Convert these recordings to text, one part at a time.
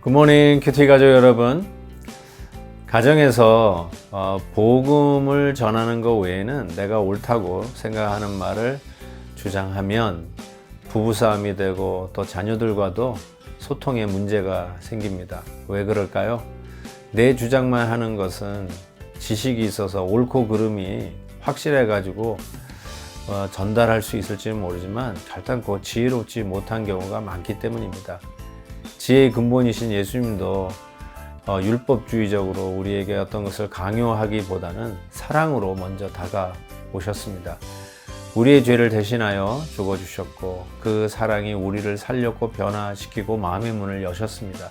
굿모닝 큐티 가족 여러분. 가정에서 어, 복음을 전하는 것 외에는 내가 옳다고 생각하는 말을 주장하면 부부싸움이 되고 또 자녀들과도 소통에 문제가 생깁니다. 왜 그럴까요? 내 주장만 하는 것은 지식이 있어서 옳고 그름이 확실해 가지고 어, 전달할 수 있을지 모르지만 결단코 지혜롭지 못한 경우가 많기 때문입니다. 지혜의 근본이신 예수님도 어, 율법주의적으로 우리에게 어떤 것을 강요하기보다는 사랑으로 먼저 다가오셨습니다. 우리의 죄를 대신하여 죽어주셨고 그 사랑이 우리를 살렸고 변화시키고 마음의 문을 여셨습니다.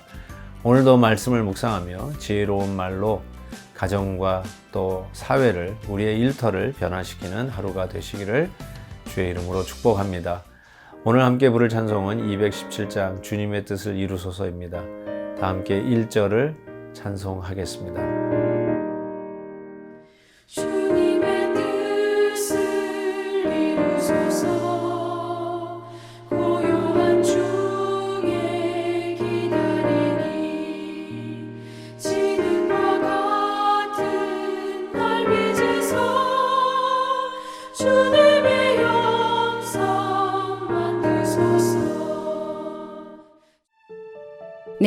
오늘도 말씀을 묵상하며 지혜로운 말로 가정과 또 사회를 우리의 일터를 변화시키는 하루가 되시기를 주의 이름으로 축복합니다. 오늘 함께 부를 찬송은 217장 주님의 뜻을 이루소서입니다. 다 함께 1절을 찬송하겠습니다.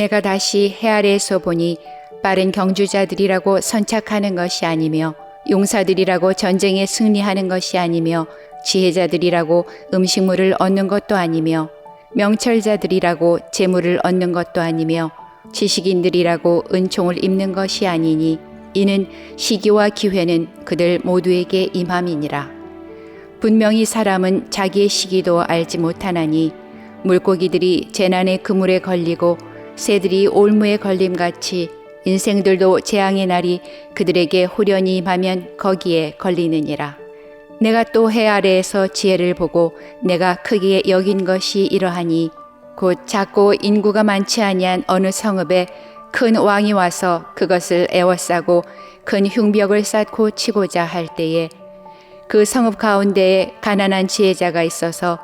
내가 다시 해 아래에서 보니 빠른 경주자들이라고 선착하는 것이 아니며 용사들이라고 전쟁에 승리하는 것이 아니며 지혜자들이라고 음식물을 얻는 것도 아니며 명철자들이라고 재물을 얻는 것도 아니며 지식인들이라고 은총을 입는 것이 아니니 이는 시기와 기회는 그들 모두에게 임함이니라. 분명히 사람은 자기의 시기도 알지 못하나니 물고기들이 재난의 그물에 걸리고 새들이 올무에 걸림같이 인생들도 재앙의 날이 그들에게 후련히 임하면 거기에 걸리느니라. 내가 또 해 아래에서 지혜를 보고 내가 크게 여긴 것이 이러하니 곧 작고 인구가 많지 아니한 어느 성읍에 큰 왕이 와서 그것을 에워싸고 큰 흉벽을 쌓고 치고자 할 때에 그 성읍 가운데에 가난한 지혜자가 있어서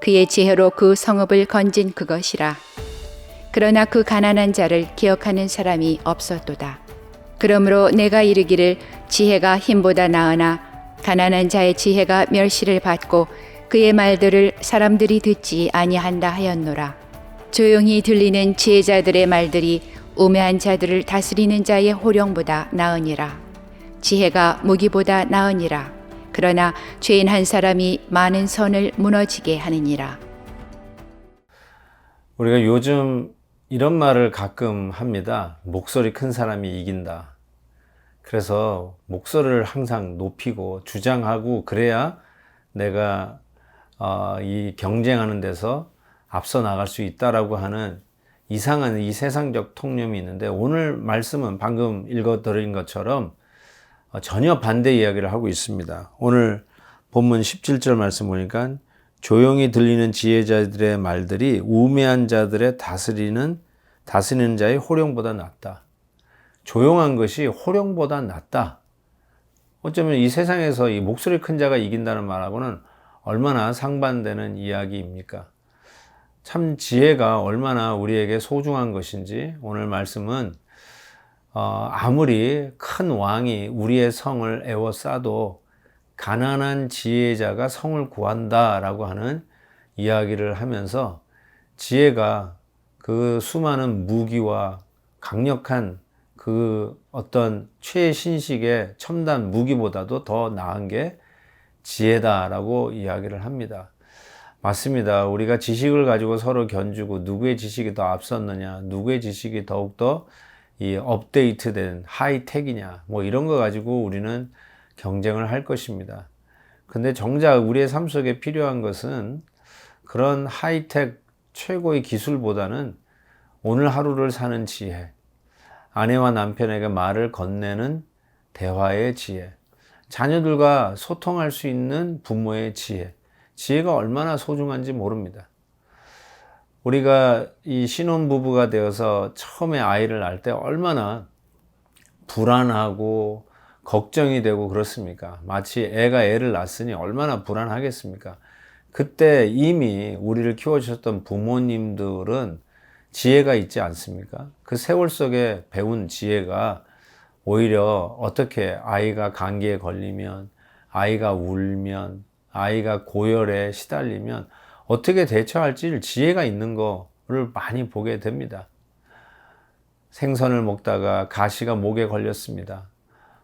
그의 지혜로 그 성읍을 건진 그것이라. 그러나 그 가난한 자를 기억하는 사람이 없었도다. 그러므로 내가 이르기를 지혜가 힘보다 나으나 가난한 자의 지혜가 멸시를 받고 그의 말들을 사람들이 듣지 아니한다 하였노라. 조용히 들리는 지혜자들의 말들이 우매한 자들을 다스리는 자의 호령보다 나으니라. 지혜가 무기보다 나으니라. 그러나 죄인 한 사람이 많은 선을 무너지게 하느니라. 우리가 요즘 이런 말을 가끔 합니다. 목소리 큰 사람이 이긴다. 그래서 목소리를 항상 높이고 주장하고 그래야 내가 어, 이 경쟁하는 데서 앞서 나갈 수 있다라고 하는 이상한 이 세상적 통념이 있는데 오늘 말씀은 방금 읽어드린 것처럼 어, 전혀 반대 이야기를 하고 있습니다. 오늘 본문 17절 말씀 보니까 조용히 들리는 지혜자들의 말들이 우매한 자들의 다스리는 다스리는 자의 호령보다 낫다. 조용한 것이 호령보다 낫다. 어쩌면 이 세상에서 이 목소리 큰 자가 이긴다는 말하고는 얼마나 상반되는 이야기입니까? 참 지혜가 얼마나 우리에게 소중한 것인지 오늘 말씀은 어, 아무리 큰 왕이 우리의 성을 에워싸도 가난한 지혜자가 성을 구한다라고 하는 이야기를 하면서 지혜가 그 수많은 무기와 강력한 그 어떤 최신식의 첨단 무기보다도 더 나은 게 지혜다라고 이야기를 합니다. 맞습니다. 우리가 지식을 가지고 서로 견주고 누구의 지식이 더 앞섰느냐, 누구의 지식이 더욱더 이 업데이트된 하이텍이냐, 뭐 이런 거 가지고 우리는 경쟁을 할 것입니다. 근데 정작 우리의 삶 속에 필요한 것은 그런 하이텍 최고의 기술보다는 오늘 하루를 사는 지혜, 아내와 남편에게 말을 건네는 대화의 지혜, 자녀들과 소통할 수 있는 부모의 지혜. 지혜가 얼마나 소중한지 모릅니다. 우리가 이 신혼부부가 되어서 처음에 아이를 낳을 때 얼마나 불안하고 걱정이 되고 그렇습니까? 마치 애가 애를 낳았으니 얼마나 불안하겠습니까? 그때 이미 우리를 키워주셨던 부모님들은 지혜가 있지 않습니까? 그 세월 속에 배운 지혜가 오히려 어떻게 아이가 감기에 걸리면, 아이가 울면, 아이가 고열에 시달리면 어떻게 대처할지를 지혜가 있는 거를 많이 보게 됩니다. 생선을 먹다가 가시가 목에 걸렸습니다.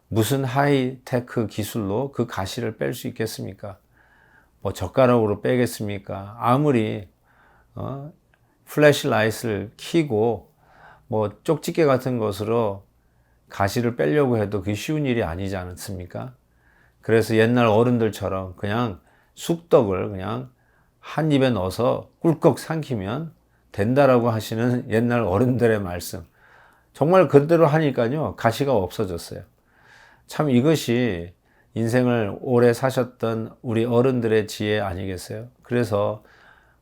무슨 하이테크 기술로 그 가시를 뺄 수 있겠습니까? 뭐 젓가락으로 빼겠습니까? 아무리 어, 플래시라이트를 켜고 뭐 쪽집게 같은 것으로 가시를 빼려고 해도 그게 쉬운 일이 아니지 않습니까? 그래서 옛날 어른들처럼 그냥 쑥떡을 그냥 한 입에 넣어서 꿀꺽 삼키면 된다라고 하시는 옛날 어른들의 말씀. 정말 그대로 하니까요, 가시가 없어졌어요. 참 이것이 인생을 오래 사셨던 우리 어른들의 지혜 아니겠어요? 그래서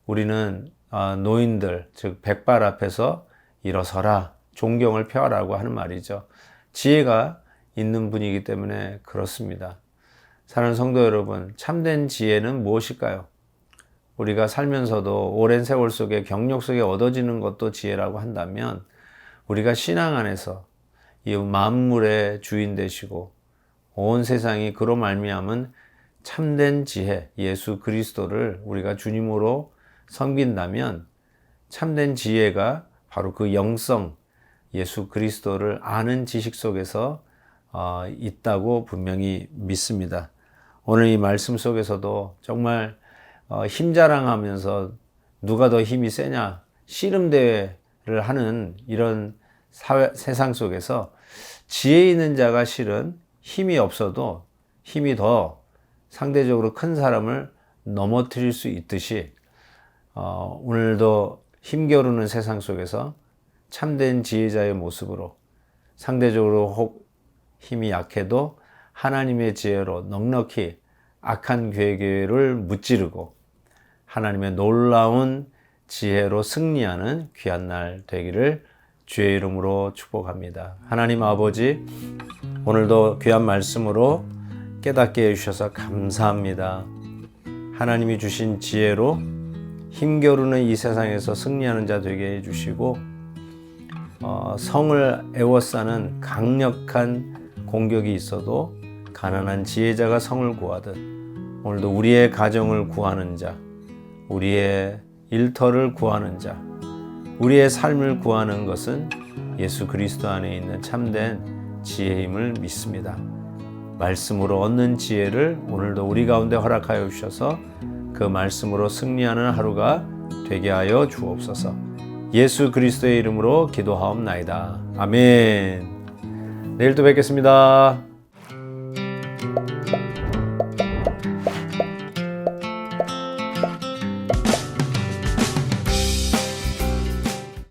우리는 아, 노인들, 즉 백발 앞에서 일어서라, 존경을 표하라고 하는 말이죠. 지혜가 있는 분이기 때문에 그렇습니다. 사랑하는 성도 여러분, 참된 지혜는 무엇일까요? 우리가 살면서도 오랜 세월 속에 경력 속에 얻어지는 것도 지혜라고 한다면 우리가 신앙 안에서 이 만물의 주인 되시고 온 세상이 그로 말미암은 참된 지혜 예수 그리스도를 우리가 주님으로 섬긴다면 참된 지혜가 바로 그 영성 예수 그리스도를 아는 지식 속에서 어, 있다고 분명히 믿습니다. 오늘 이 말씀 속에서도 정말 어, 힘 자랑하면서 누가 더 힘이 세냐 씨름대회를 하는 이런 사회, 세상 속에서 지혜 있는 자가 실은 힘이 없어도 힘이 더 상대적으로 큰 사람을 넘어뜨릴 수 있듯이 어, 오늘도 힘겨루는 세상 속에서 참된 지혜자의 모습으로 상대적으로 혹 힘이 약해도 하나님의 지혜로 넉넉히 악한 괴계를 무찌르고 하나님의 놀라운 지혜로 승리하는 귀한 날 되기를 주의 이름으로 축복합니다. 하나님 아버지 오늘도 귀한 말씀으로 깨닫게 해주셔서 감사합니다. 하나님이 주신 지혜로 힘겨루는 이 세상에서 승리하는 자 되게 해주시고 어, 성을 애워싸는 강력한 공격이 있어도 가난한 지혜자가 성을 구하듯 오늘도 우리의 가정을 구하는 자, 우리의 일터를 구하는 자, 우리의 삶을 구하는 것은 예수 그리스도 안에 있는 참된 지혜임을 믿습니다. 말씀으로 얻는 지혜를 오늘도 우리 가운데 허락하여 주셔서 그 말씀으로 승리하는 하루가 되게 하여 주옵소서. 예수 그리스도의 이름으로 기도하옵나이다. 아멘. 내일 또 뵙겠습니다.